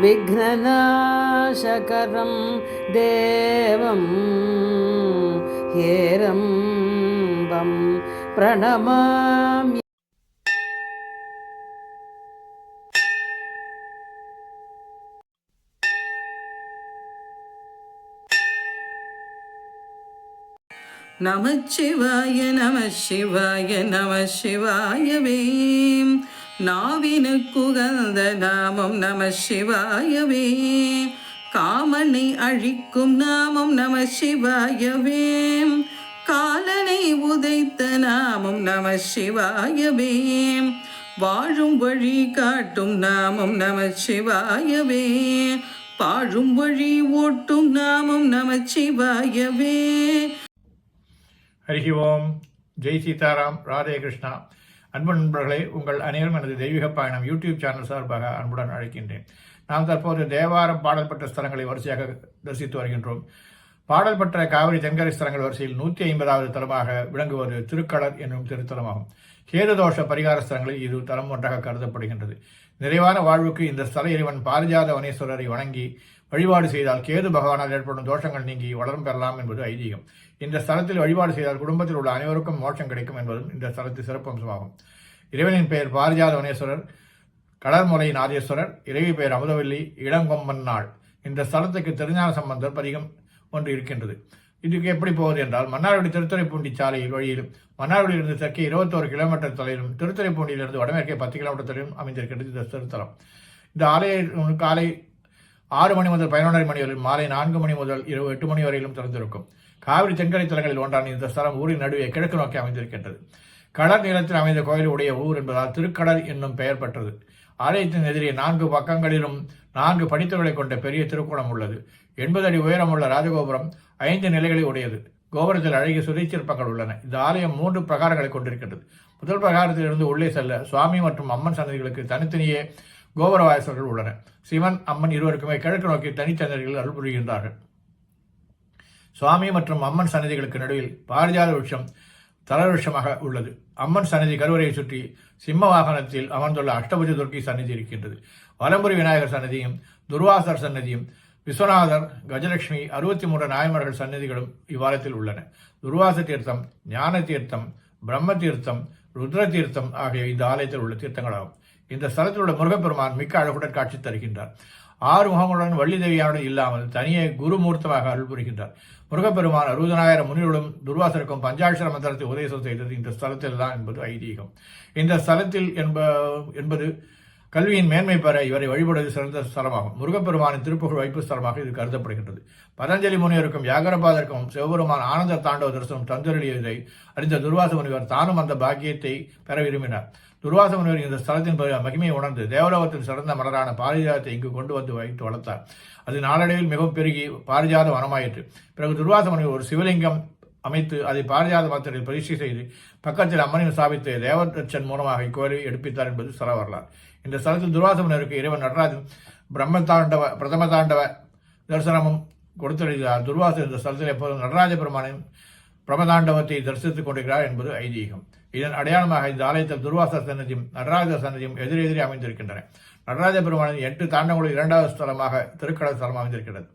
विघ्ननाशकरं देवं हेरम्बं प्रणमामि। नमः शिवाय नमः शिवाय नमः शिवाय वे। நாவினுக்குகந்த நாமம் நம சிவாயவே. காமனை அழிக்கும் நாமம் நம சிவாயவே. காலனை உதைத்த நாமம் நம சிவாயவே. வாழும் வழி காட்டும் நாமம் நம சிவாயவே. பாழும் வழி ஓட்டும் நாமம் நம சிவாயவே. ஹரிஹி ஓம். ஜெய் சீதாராம். ராதே கிருஷ்ணா. அன்பு நண்பர்களே உங்கள் அனைவரும் எனது தெய்வீக பயணம் யூடியூப் சேனல் சார்பாக அன்புடன் அழைக்கின்றேன். நாம் தற்போது தேவாரம் பாடல் பெற்ற ஸ்தலங்களை வரிசையாக தரிசித்து வருகின்றோம். பாடல் பெற்ற காவிரி தென்கரை ஸ்தலங்கள் வரிசையில் நூற்றி ஐம்பதாவது தலமாக விளங்குவது திருக்கடர் என்னும் திருத்தலமாகும். கேதுதோஷ பரிகார ஸ்தலங்களில் இது தலம் ஒன்றாக கருதப்படுகின்றது. நிறைவான வாழ்வுக்கு இந்த ஸ்தல இறைவன் பாரிஜாத வனேஸ்வரரை வணங்கி வழிபாடு செய்தால் கேது பகவானால் ஏற்படும் தோஷங்கள் நீங்கி வளரும் பெறலாம் என்பது ஐதீகம். இந்த ஸ்தலத்தில் வழிபாடு செய்தால் குடும்பத்தில் உள்ள அனைவருக்கும் மோட்சம் கிடைக்கும் என்பதும் இந்த ஸ்தலத்தின் சிறப்பம்சமாகும் இறைவனின் பெயர் பாரிஜாத வனேஸ்வரர் கடற்முறை நாதேஸ்வரர் இறைவி பெயர் அமுதவல்லி இளங்கொம்பன் நாள். இந்த ஸ்தலத்துக்கு திருஞான சம்பந்தர் பதிகம் ஒன்று இருக்கின்றது. இதுக்கு எப்படி போவது என்றால் மன்னார்குடி திருத்துறைப்பூண்டி சாலையில் வழியிலும் மன்னார்குடியிலிருந்து தெற்கே இருபத்தோரு கிலோமீட்டர் தொலைவிலும் திருத்துறைப்பூண்டியிலிருந்து வடமேற்கே பத்து கிலோமீட்டர் தொலைவிலும் அமைந்திருக்கின்றது இந்த திருத்தலம் இந்த ஆலய காலை ஆறு மணி முதல் பதினொன்றரை மணி வரை மாலை நான்கு மணி முதல் இரவு எட்டு மணி வரையிலும் திறந்திருக்கும். காவிரி தென்கரை தலங்களில் ஒன்றான இந்த ஸ்தலம் ஊரின் நடுவே கிழக்கு நோக்கி அமைந்திருக்கின்றது. கடல் நிலத்தில் அமைந்த கோயில் உடைய ஊர் என்பதால் திருக்கடல் என்னும் பெயர் பெற்றது. ஆலயத்தின் எதிரே நான்கு பக்கங்களிலும் நான்கு படித்துகளை கொண்ட பெரிய திருக்கோணம் உள்ளது. எண்பது அடி உயரமுள்ள ராஜகோபுரம் ஐந்து நிலைகளை உடையது. கோபுரத்தில் அழகிய சுதைச்சிற்பங்கள் உள்ளன. இந்த ஆலயம் மூன்று பிரகாரங்களை கொண்டிருக்கின்றது. முதல் பிரகாரத்திலிருந்து உள்ளே செல்ல சுவாமி மற்றும் அம்மன் சன்னதிகளுக்கு தனித்தனியே கோபுர வாசல்கள் உள்ளன. சிவன் அம்மன் இருவருக்குமே கிழக்கு நோக்கி தனிச்சந்திரர்கள் அருள் புரிகின்றார்கள் சுவாமி மற்றும் அம்மன் சன்னதிகளுக்கு நடுவில் பாரிஜாத விருட்சம் தலவிருஷமாக உள்ளது. அம்மன் சன்னதி கருவறையை சுற்றி சிம்ம வாகனத்தில் அமர்ந்துள்ள அஷ்டபுஜ துர்க்கி சன்னதி இருக்கின்றது. வலம்புரி விநாயகர் சன்னதியும் துர்வாசர் சன்னதியும் விஸ்வநாதர் கஜலட்சுமி அறுபத்தி மூன்று நாயமர்கள் சன்னதிகளும் இவ்வாரத்தில் உள்ளன. துர்வாச தீர்த்தம் ஞான தீர்த்தம் பிரம்ம தீர்த்தம் ருத்ர தீர்த்தம் ஆகிய இந்த ஆலயத்தில் உள்ள தீர்த்தங்களாகும். இந்த ஸ்தலத்திலுள்ள முருகப்பெருமான் மிக்க அழகுடன் காட்சி தருகின்றார். ஆறு முகங்களுடன் வள்ளி தேவியானுடன் இல்லாமல் தனியே குருமூர்த்தமாக அருள் புரிகின்றார். முருகப்பெருமான் அறுபதனாயிரம் முனிகளும் துர்வாசருக்கும் பஞ்சாட்சர மந்திரத்தை உபதேசம் செய்தது இந்த ஸ்தலத்தில் தான் என்பது ஐதீகம். இந்த ஸ்தலத்தில் என்ப என்பது கல்வியின் மேன்மை பெற இவரை வழிபடுவது சிறந்த ஸ்தலமாகும். முருகப்பெருமானின் திருப்புகழ் வைப்பு ஸ்தலமாக இது கருதப்படுகின்றது. பதஞ்சலி முனிவருக்கும் வியாகரபாதருக்கும் சிவபெருமான் ஆனந்த தாண்டவ தரிசனம் தந்தருளியதை அறிந்த துர்வாச முனிவர் தானும் அந்த பாக்கியத்தை பெற விரும்பினார். துர்வாச முனிவர் இந்த ஸ்தலத்தின் மகிமையை உணர்ந்து தேவலோகத்தில் சிறந்த மலரான பாரிஜாதத்தை இங்கு கொண்டு வந்து வைத்து வளர்த்தார். அது நாளடைவில் மிகவும் பெருகி பாரிஜாத வனமாயிற்று. பிறகு துர்வாச முனிவர் ஒரு சிவலிங்கம் அமைத்து அதை பாரிஜாத மரத்தில் பரிசு செய்து பக்கத்தில் அம்மனையும் ஸ்தாபித்து தேவதச்சன் மூலமாக இக்கோயிலை எடுப்பித்தார் என்பது சில வரலாறு. இந்த ஸ்தலத்தில் துர்வாச முனிவருக்கு இறைவன் நடராஜன் பிரம்ம தாண்டவ பிரதம தாண்டவ தரிசனமும் கொடுத்தளித்தார் துர்வாசர் இந்த ஸ்தலத்தில் எப்போதும் நடராஜ பெருமானின் பிரமதாண்டவத்தை தரிசித்துக் கொண்டிருக்கிறார் என்பது ஐதீகம். இதன் அடையாளமாக இந்த ஆலயத்தில் துர்வாச சன்னதியும் நடராஜ சன்னதியும் எதிரெதிரே அமைந்திருக்கின்றன. நடராஜ பெருமானின் எட்டு தாண்டங்களும் இரண்டாவது ஸ்தலமாக திருக்கடல் ஸ்தலம் அமைந்திருக்கிறது.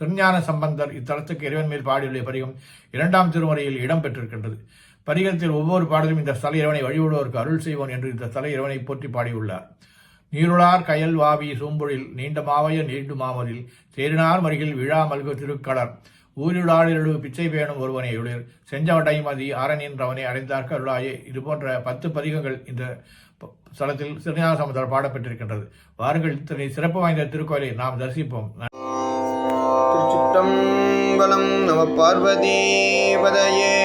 திருஞான சம்பந்தர் இத்தலத்துக்கு இறைவன் மேல் பாடியுள்ள பதிகம் இரண்டாம் திருமுறையில் இடம் பெற்றிருக்கின்றது பரிகத்தில் ஒவ்வொரு பாடலும் இந்த ஸ்தல இறைவனை வழிபடுவோருக்கு அருள் செய்வோன் என்று இந்த ஸ்தல இறைவனை போற்றி பாடியுள்ளார். நீருளார் கயல் வாவி சூம்பொழில் நீண்ட மாவைய நீண்டு மாவதில் சேரினார் மருகில் விழா மல்கு திருக்கடர் ஊருளாளிரு பிச்சை பேணும் ஒருவனை எழில் செஞ்சவடை மதி ஆரணின்றவனை அடைந்தார்க்கு அருளாயே. இது போன்ற பத்து பதிகங்கள் இந்த ஸ்தலத்தில் திருஞான சமுதர் பாடப்பட்டிருக்கின்றது வாருங்கள் இத்தனை சிறப்பு வாய்ந்த திருக்கோயிலை நாம் தரிசிப்போம். திருச்சிட்டம்பலம் நம பார்வதீபதையே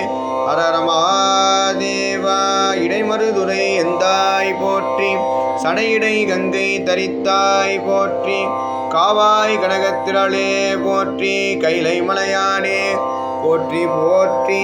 அரரமாதேவா இடைமருதுரை எந்தாய் போற்றி. சடையிடை கங்கை தரித்தாய் போற்றி. காவாய் கனகத்திரளே போற்றி கைலை மலையானே போற்றி போற்றி.